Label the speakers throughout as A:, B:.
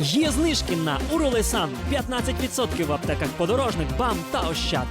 A: Є знижки на Уролесан 15% в аптеках подорожник, БАМ та Ощад.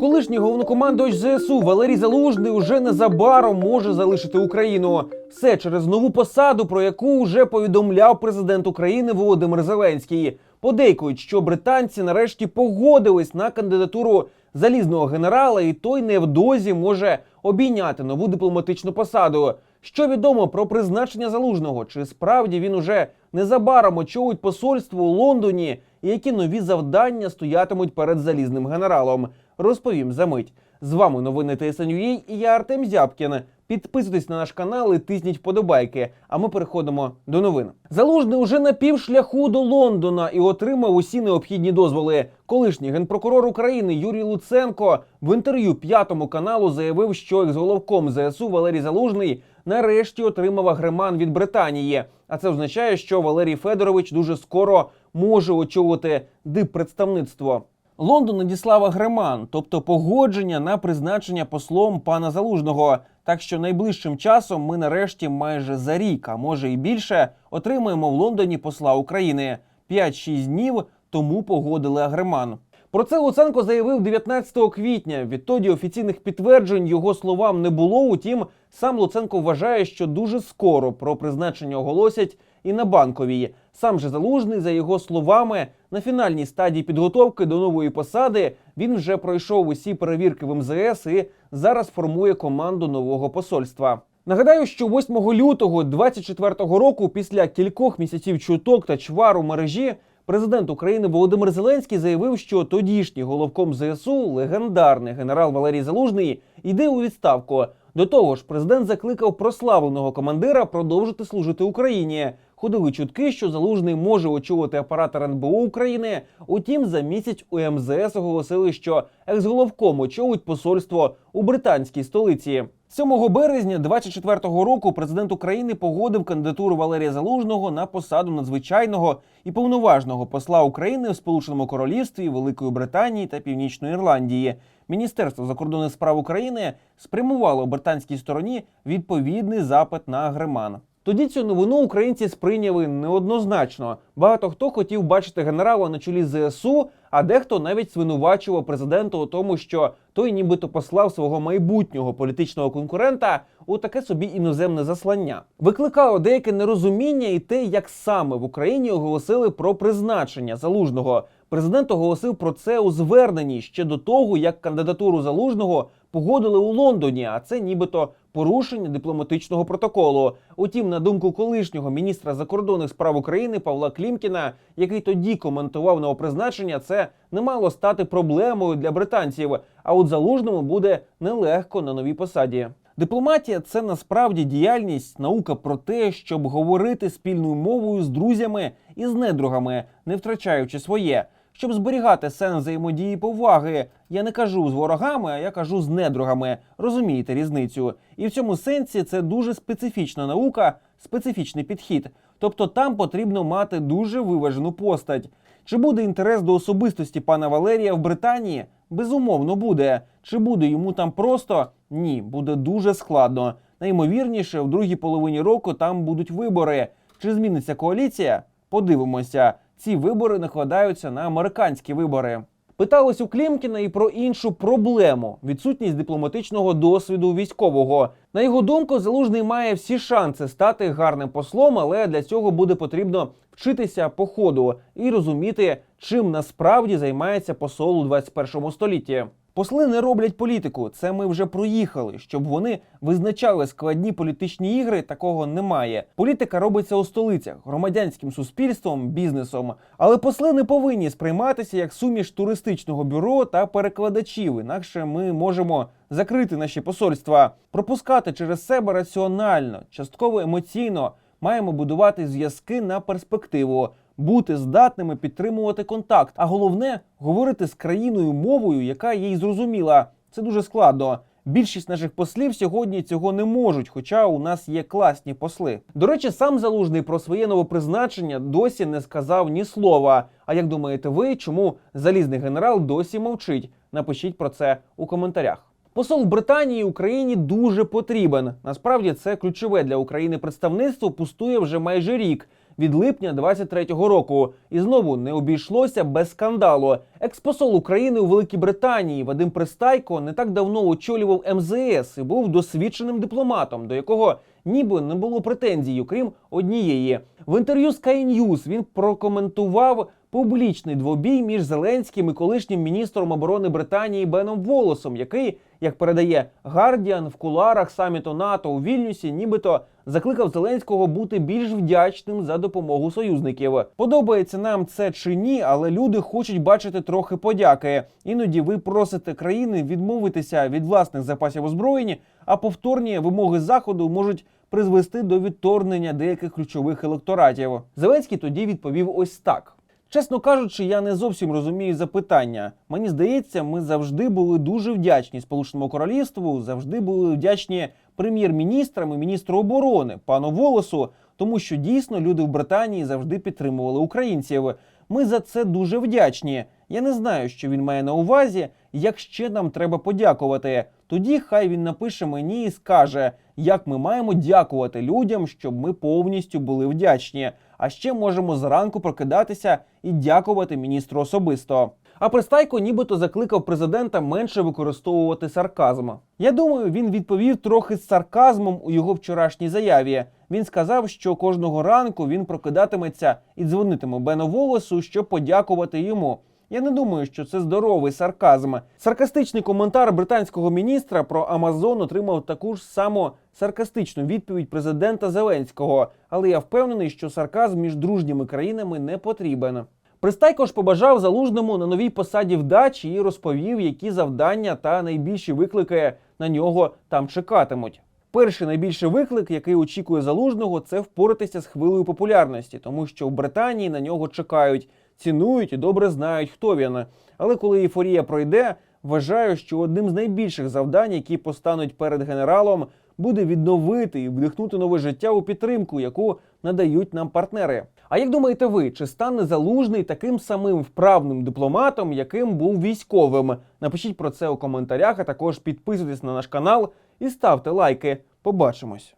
B: Колишній головнокомандувач ЗСУ Валерій Залужний уже незабаром може залишити Україну. Все через нову посаду, про яку вже повідомляв президент України Володимир Зеленський. Подейкують, що британці нарешті погодились на кандидатуру залізного генерала, і той невдовзі може обійняти нову дипломатичну посаду. Що відомо про призначення залужного? Чи справді він уже незабаром очолить посольство у Лондоні? І які нові завдання стоятимуть перед залізним генералом? Розповім за мить. З вами новини ТСНЮА і я Артем Зябкін. Підписуйтесь на наш канал і тисніть вподобайки. А ми переходимо до новин. Залужний уже на півшляху до Лондона і отримав усі необхідні дозволи. Колишній генпрокурор України Юрій Луценко в інтерв'ю п'ятому каналу заявив, що екс-головком ЗСУ Валерій Залужний нарешті отримав агреман від Британії. А це означає, що Валерій Федорович дуже скоро може очолити диппредставництво. Лондон надіслав агреман, тобто погодження на призначення послом пана Залужного. Так що найближчим часом ми нарешті майже за рік, а може і більше, отримаємо в Лондоні посла України. 5-6 днів тому погодили агреман. Про це Луценко заявив 19 квітня. Відтоді офіційних підтверджень його словам не було. Утім, сам Луценко вважає, що дуже скоро про призначення оголосять і на банковій. Сам же залужний, за його словами, на фінальній стадії підготовки до нової посади він вже пройшов усі перевірки в МЗС і зараз формує команду нового посольства. Нагадаю, що 8 лютого 24-го року, після кількох місяців чуток та чвар у мережі, президент України Володимир Зеленський заявив, що тодішній головком ЗСУ, легендарний генерал Валерій Залужний, йде у відставку. До того ж, президент закликав прославленого командира продовжити служити Україні. Ходили чутки, що залужний може очолити апарат РНБО України. Утім, за місяць у МЗС оголосили, що екс-головком очолить посольство у британській столиці. 7 березня 24-го року президент України погодив кандидатуру Валерія Залужного на посаду надзвичайного і повноважного посла України в Сполученому Королівстві, Великої Британії та Північної Ірландії. Міністерство закордонних справ України спрямувало британській стороні відповідний запит на агреман. Тоді цю новину українці сприйняли неоднозначно. Багато хто хотів бачити генерала на чолі ЗСУ, а дехто навіть звинувачував президента у тому, що той нібито послав свого майбутнього політичного конкурента у таке собі іноземне заслання. Викликало деяке нерозуміння і те, як саме в Україні оголосили про призначення залужного. Президент оголосив про це у зверненні ще до того, як кандидатуру залужного погодили у Лондоні, а це нібито порушення дипломатичного протоколу. Утім, на думку колишнього міністра закордонних справ України Павла Клімкіна, який тоді коментував новопризначення, це не мало стати проблемою для британців. А от залужному буде нелегко на новій посаді. Дипломатія це насправді діяльність, наука про те, щоб говорити спільною мовою з друзями і з недругами, не втрачаючи своє, щоб зберігати сенс взаємодії поваги. Я не кажу з ворогами, а я кажу з недругами. Розумієте різницю? І в цьому сенсі це дуже специфічна наука, специфічний підхід. Тобто там потрібно мати дуже виважену постать. Чи буде інтерес до особистості пана Валерія в Британії? Безумовно, буде. Чи буде йому там просто? Ні, буде дуже складно. Найімовірніше, в другій половині року там будуть вибори. Чи зміниться коаліція? Подивимося. Ці вибори накладаються на американські вибори. Питалось у Клімкіна і про іншу проблему відсутність дипломатичного досвіду військового. На його думку, залужний має всі шанси стати гарним послом, але для цього буде потрібно вчитися по ходу і розуміти, чим насправді займається посол у 21 столітті. Посли не роблять політику. Це ми вже проїхали. Щоб вони визначали складні політичні ігри, такого немає. Політика робиться у столицях, громадянським суспільством, бізнесом. Але посли не повинні сприйматися як суміш туристичного бюро та перекладачів. Інакше ми можемо закрити наші посольства, пропускати через себе раціонально, частково емоційно. Маємо будувати зв'язки на перспективу, бути здатними підтримувати контакт. А головне говорити з країною мовою, яка їй зрозуміла. Це дуже складно. Більшість наших послів сьогодні цього не можуть, хоча у нас є класні посли. До речі, сам залужний про своє новопризначення досі не сказав ні слова. А як думаєте ви, чому залізний генерал досі мовчить? Напишіть про це у коментарях. Посол Британії Україні дуже потрібен. Насправді це ключове для України представництво пустує вже майже рік. від липня 23-го року. І знову не обійшлося без скандалу. Експосол України у Великій Британії Вадим Пристайко не так давно очолював МЗС і був досвідченим дипломатом, до якого ніби не було претензій, окрім однієї. В інтерв'ю Sky News він прокоментував публічний двобій між Зеленським і колишнім міністром оборони Британії Беном Волосом, який, як передає Гардіан, в куларах саміту НАТО у Вільнюсі, нібито закликав Зеленського бути більш вдячним за допомогу союзників. Подобається нам це чи ні, але люди хочуть бачити трохи подяки. Іноді ви просите країни відмовитися від власних запасів озброєнь, а повторні вимоги заходу можуть призвести до відторгнення деяких ключових електоратів. Зеленський тоді відповів ось так. Чесно кажучи, я не зовсім розумію запитання. Мені здається, ми завжди були дуже вдячні Сполученому Королівству, завжди були вдячні прем'єр-міністрам і міністру оборони пану Волосу, тому що дійсно люди в Британії завжди підтримували українців. Ми за це дуже вдячні. Я не знаю, що він має на увазі. Як ще нам треба подякувати, тоді хай він напише мені і скаже, як ми маємо дякувати людям, щоб ми повністю були вдячні. А ще можемо зранку прокидатися і дякувати міністру особисто. А Пристайко нібито закликав президента менше використовувати сарказм. Я думаю, він відповів трохи з сарказмом у його вчорашній заяві. Він сказав, що кожного ранку він прокидатиметься і дзвонитиме Бену Волосу, щоб подякувати йому. Я не думаю, що це здоровий сарказм. Саркастичний коментар британського міністра про Амазон отримав таку ж саму саркастичну відповідь президента Зеленського. Але я впевнений, що сарказм між дружніми країнами не потрібен. Пристайко ж побажав залужному на новій посаді вдачі і розповів, які завдання та найбільші виклики на нього там чекатимуть. Перший найбільший виклик, який очікує залужного, це впоратися з хвилею популярності, тому що в Британії на нього чекають, цінують і добре знають, хто він. Але коли ейфорія пройде, вважаю, що одним з найбільших завдань, які постануть перед генералом, буде відновити і вдихнути нове життя у підтримку, яку надають нам партнери. А як думаєте ви, чи стане залужний таким самим вправним дипломатом, яким був військовим? Напишіть про це у коментарях, а також підписуйтесь на наш канал і ставте лайки. Побачимось.